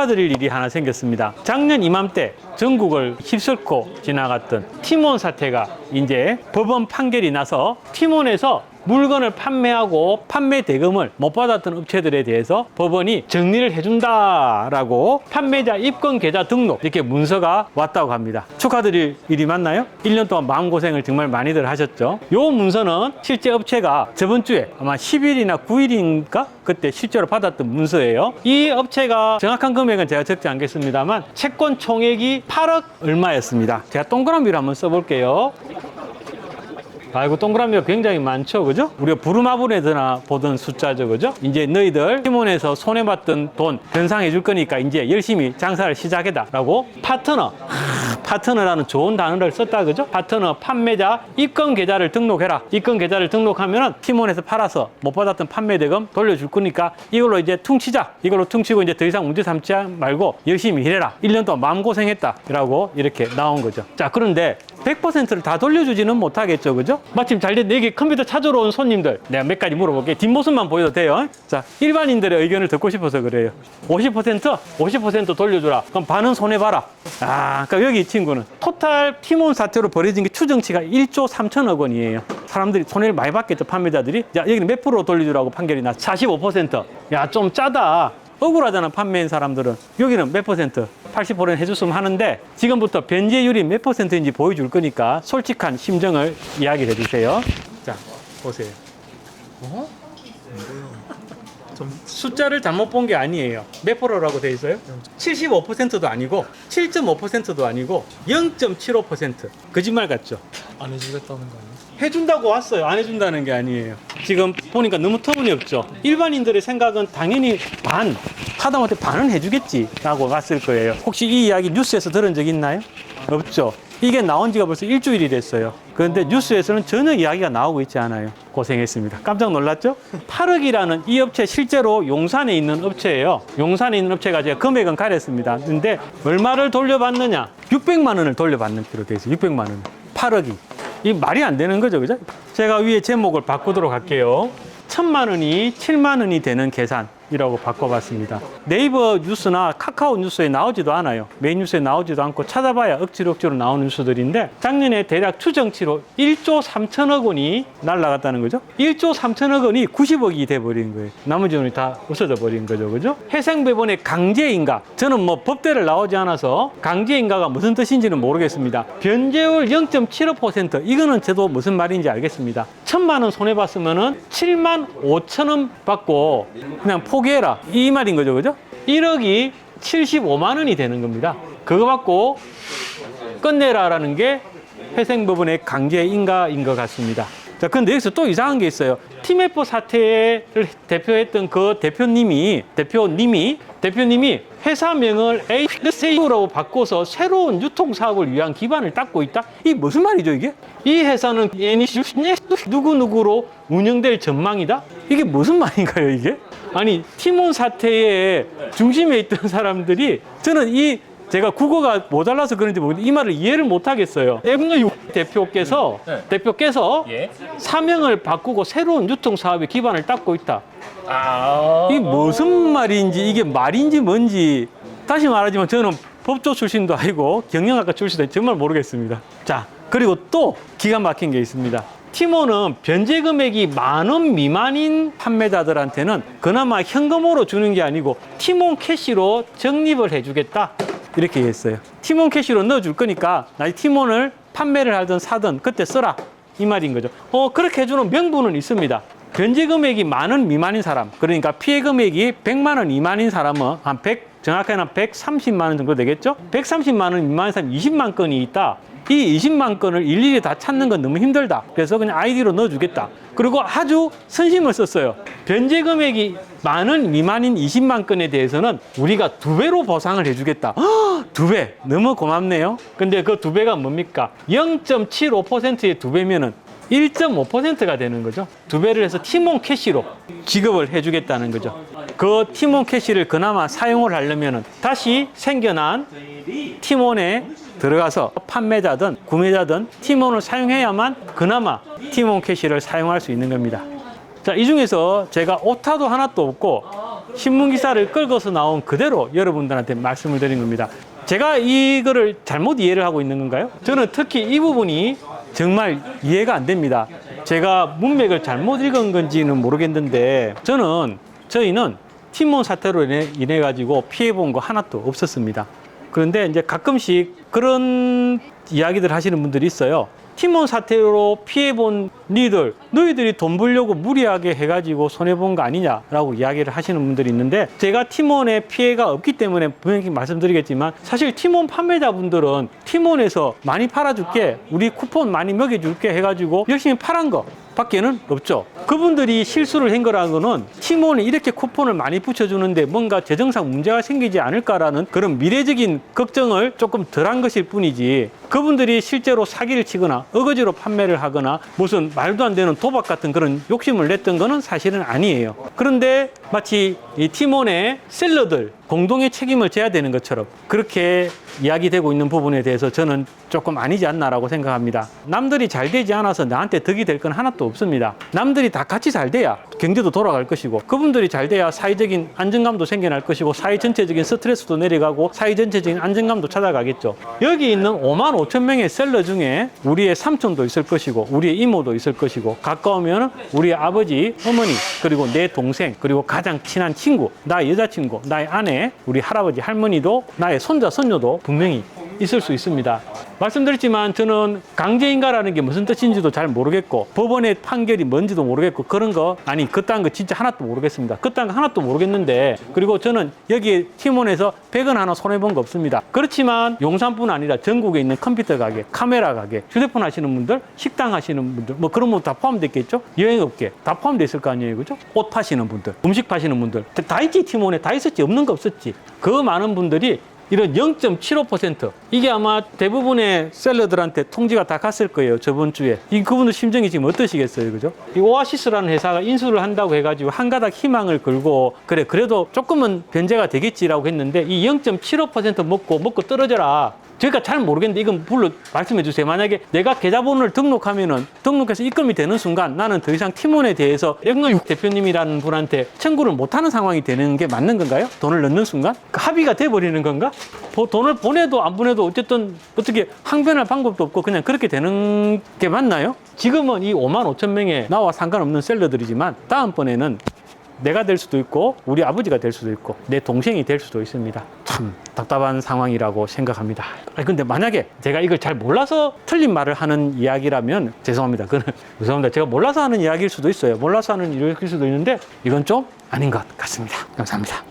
축하드릴 일이 하나 생겼습니다. 작년 이맘때 전국을 휩쓸고 지나갔던 티몬 사태가 이제 법원 판결이 나서 티몬에서 물건을 판매하고 판매 대금을 못 받았던 업체들에 대해서 법원이 정리를 해준다라고 판매자 입건 계좌 등록 이렇게 문서가 왔다고 합니다. 축하드릴 일이 맞나요? 1년 동안 마음고생을 정말 많이들 하셨죠. 요 문서는 실제 업체가 저번 주에 아마 10일이나 9일인가 그때 실제로 받았던 문서예요. 이 업체가 정확한 금액은 제가 적지 않겠습니다만 채권 총액이 8억 얼마였습니다. 제가 동그라미를 한번 써볼게요. 아이고 동그라미가 굉장히 많죠 그죠 우리가 부루마블에서나 보던 숫자죠 그죠 이제 너희들 팀원에서 손해봤던 돈 변상해 줄 거니까 이제 열심히 장사를 시작해다 라고 파트너 하, 파트너라는 좋은 단어를 썼다 그죠? 파트너 판매자 입건 계좌를 등록해라. 입건 계좌를 등록하면은 팀원에서 팔아서 못 받았던 판매 대금 돌려줄 거니까 이걸로 이제 퉁치자. 이걸로 퉁치고 이제 더 이상 문제 삼지 말고 열심히 일해라. 1년 동안 마음고생했다 라고 이렇게 나온 거죠. 자 그런데 100%를 다 돌려주지는 못하겠죠, 그죠? 마침 잘 됐네. 여기 컴퓨터 찾으러 온 손님들. 내가 몇 가지 물어볼게. 뒷모습만 보여도 돼요. 자, 일반인들의 의견을 듣고 싶어서 그래요. 50%? 50% 돌려주라. 그럼 반은 손해봐라. 아, 그러니까 여기 이 친구는 토탈 티몬 사태로 벌어진 게 추정치가 1조 3천억 원이에요. 사람들이 손해를 많이 받겠죠, 판매자들이. 자, 여기는 몇 프로 돌려주라고 판결이 나? 45%. 야, 좀 짜다. 억울하잖아 판매인 사람들은 여기는 몇 퍼센트? 80%는 해줬으면 하는데 지금부터 변제율이 몇 퍼센트인지 보여줄 거니까 솔직한 심정을 이야기해 주세요. 자 보세요. 어? 좀 숫자를 잘못 본 게 아니에요 몇 프로라고 돼 있어요? 75%도 아니고 7.5%도 아니고 0.75% 거짓말 같죠 안 해주겠다는 거 아니야? 해준다고 왔어요. 안 해준다는 게 아니에요. 지금 보니까 너무 터무니없죠. 일반인들의 생각은 당연히 반, 하다못해 반은 해주겠지라고 봤을 거예요. 혹시 이 이야기 뉴스에서 들은 적 있나요? 없죠. 이게 나온 지가 벌써 일주일이 됐어요. 그런데 뉴스에서는 전혀 이야기가 나오고 있지 않아요. 고생했습니다. 깜짝 놀랐죠? 8억이라는 이 업체 실제로 용산에 있는 업체예요. 용산에 있는 업체가 제가 금액은 가렸습니다. 근데 얼마를 돌려받느냐? 600만 원을 돌려받는 기로 되어 있어요. 600만 원. 8억이. 이 말이 안 되는 거죠, 그죠? 제가 위에 제목을 바꾸도록 할게요. 천만 원이 7만 원이 되는 계산 이라고 바꿔봤습니다. 네이버 뉴스나 카카오 뉴스에 나오지도 않아요. 메인 뉴스에 나오지도 않고 찾아봐야 억지로 억지로 나오는 뉴스들인데 작년에 대략 추정치로 1조 3천억 원이 날라갔다는 거죠. 1조 3천억 원이 90억이 돼버린 거예요. 나머지 돈이 다 없어져 버린 거죠, 그죠? 해생배분의 강제인가? 저는 뭐 법대를 나오지 않아서 강제인가가 무슨 뜻인지는 모르겠습니다. 변제율 0.75% 이거는 저도 무슨 말인지 알겠습니다. 천만 원 손해 봤으면은 7만 5천 원 받고 그냥 포 기해라 이 말인 거죠, 그죠? 1억이 75만 원이 되는 겁니다. 그거 받고 끝내라라는 게 회생부분의 강제 인가인 것 같습니다. 자, 근데 여기서 또 이상한 게 있어요. 티메포 사태를 대표했던 그 대표님이, 대표님이, 대표님이 회사명을 ASA라고 바꿔서 새로운 유통 사업을 위한 기반을 닦고 있다? 이 무슨 말이죠, 이게? 이 회사는 누구누구로 운영될 전망이다? 이게 무슨 말인가요, 이게? 아니, 티몬 사태의 중심에 있던 사람들이 저는 이 제가 국어가 모자라서 그런지 모르겠는데 이 말을 이해를 못 하겠어요. 엠유 대표께서 네. 대표께서 예. 사명을 바꾸고 새로운 유통 사업의 기반을 닦고 있다. 아. 이게 무슨 말인지 이게 말인지 뭔지 다시 말하지만 저는 법조 출신도 아니고 경영학과 출신도 정말 모르겠습니다. 자 그리고 또 기가 막힌 게 있습니다. 티모는 변제 금액이 만 원 미만인 판매자들한테는 그나마 현금으로 주는 게 아니고 티몬 캐시로 적립을 해주겠다 이렇게 했어요. 티몬 캐시로 넣어줄 거니까 나이 티몬을 판매를 하든 사든 그때 써라 이 말인 거죠. 어 그렇게 해주는 명분은 있습니다. 변제 금액이 만 원 미만인 사람, 그러니까 피해 금액이 100만 원 미만인 사람은 한 100, 정확하게는 한 130만 원 정도 되겠죠? 130만 원 미만인 사람 20만 건이 있다. 이 20만 건을 일일이 다 찾는 건 너무 힘들다. 그래서 그냥 아이디로 넣어주겠다. 그리고 아주 선심을 썼어요. 변제 금액이 만 원 미만인 20만 건에 대해서는 우리가 두 배로 보상을 해주겠다. 헉, 두 배. 너무 고맙네요. 근데 그 두 배가 뭡니까? 0.75%의 두 배면은 1.5%가 되는 거죠. 두 배를 해서 티몬 캐시로 지급을 해주겠다는 거죠. 그 티몬 캐시를 그나마 사용을 하려면 다시 생겨난 티몬에 들어가서 판매자든 구매자든 티몬을 사용해야만 그나마 티몬 캐시를 사용할 수 있는 겁니다. 자, 이 중에서 제가 오타도 하나도 없고 신문 기사를 끌고서 나온 그대로 여러분들한테 말씀을 드린 겁니다. 제가 이거를 잘못 이해를 하고 있는 건가요? 저는 특히 이 부분이 정말 이해가 안 됩니다. 제가 문맥을 잘못 읽은 건지는 모르겠는데 저는 저희는 팀원 사태로 인해, 인해 가지고 피해 본 거 하나도 없었습니다. 그런데 이제 가끔씩 그런 이야기들 하시는 분들이 있어요. 팀원 사태로 피해본 니들, 너희들이 돈 벌려고 무리하게 해가지고 손해본 거 아니냐라고 이야기를 하시는 분들이 있는데 제가 팀원의 피해가 없기 때문에 분명히 말씀드리겠지만 사실 팀원 판매자분들은 팀원에서 많이 팔아줄게, 우리 쿠폰 많이 먹여줄게 해가지고 열심히 팔은 거 밖에는 없죠. 그분들이 실수를 한 거라는 거는 팀원이 이렇게 쿠폰을 많이 붙여주는데 뭔가 재정상 문제가 생기지 않을까라는 그런 미래적인 걱정을 조금 덜 한 것일 뿐이지 그분들이 실제로 사기를 치거나 어거지로 판매를 하거나 무슨 말도 안 되는 도박 같은 그런 욕심을 냈던 거는 사실은 아니에요. 그런데 마치 이 팀원의 셀러들 공동의 책임을 져야 되는 것처럼 그렇게 이야기되고 있는 부분에 대해서 저는 조금 아니지 않나라고 생각합니다. 남들이 잘 되지 않아서 나한테 덕이 될 건 하나도 없습니다. 남들이 다 같이 잘 돼야 경제도 돌아갈 것이고 그분들이 잘 돼야 사회적인 안정감도 생겨날 것이고 사회 전체적인 스트레스도 내려가고 사회 전체적인 안정감도 찾아가겠죠. 여기 있는 5만 5천 명의 셀러 중에 우리의 삼촌도 있을 것이고 우리의 이모도 있을 것이고 가까우면 우리의 아버지, 어머니 그리고 내 동생 그리고 가장 친한 친구, 나의 여자친구, 나의 아내, 우리 할아버지, 할머니도 나의 손자, 손녀도 분명히 있을 수 있습니다. 말씀드렸지만 저는 강제인가라는 게 무슨 뜻인지도 잘 모르겠고 법원의 판결이 뭔지도 모르겠고 그런 거 아니 그딴 거 진짜 하나도 모르겠습니다. 그딴 거 하나도 모르겠는데 그리고 저는 여기 팀원에서 100원 하나 손해본 거 없습니다. 그렇지만 용산뿐 아니라 전국에 있는 컴퓨터 가게, 카메라 가게, 휴대폰 하시는 분들, 식당 하시는 분들 뭐 그런 분다 포함됐겠죠? 여행업계 다 포함돼 있을 거 아니에요, 그죠? 옷 파시는 분들, 음식 파시는 분들 다 있지 팀원에 다 있었지 없는 거 없었지. 그 많은 분들이 이런 0.75% 이게 아마 대부분의 셀러들한테 통지가 다 갔을 거예요 저번 주에. 이 그분들 심정이 지금 어떠시겠어요 그죠? 이 오아시스라는 회사가 인수를 한다고 해가지고 한 가닥 희망을 걸고 그래 그래도 조금은 변제가 되겠지라고 했는데 이 0.75% 먹고 먹고 떨어져라 제가 잘 모르겠는데 이건 불러 말씀해 주세요. 만약에 내가 계좌번호를 등록하면은 등록해서 입금이 되는 순간 나는 더 이상 팀원에 대해서 영근육 대표님이라는 분한테 청구를 못하는 상황이 되는 게 맞는 건가요? 돈을 넣는 순간 그 합의가 돼 버리는 건가? 보- 돈을 보내도 안 보내도 어쨌든 어떻게 항변할 방법도 없고 그냥 그렇게 되는 게 맞나요? 지금은 이 5만 5천 명의 나와 상관없는 셀러들이지만 다음번에는 내가 될 수도 있고 우리 아버지가 될 수도 있고 내 동생이 될 수도 있습니다. 참 답답한 상황이라고 생각합니다. 아니 근데 만약에 제가 이걸 잘 몰라서 틀린 말을 하는 이야기라면 죄송합니다. 그는 죄송합니다. 제가 몰라서 하는 이야기일 수도 있어요. 몰라서 하는 이야기일 수도 있는데 이건 좀 아닌 것 같습니다. 감사합니다.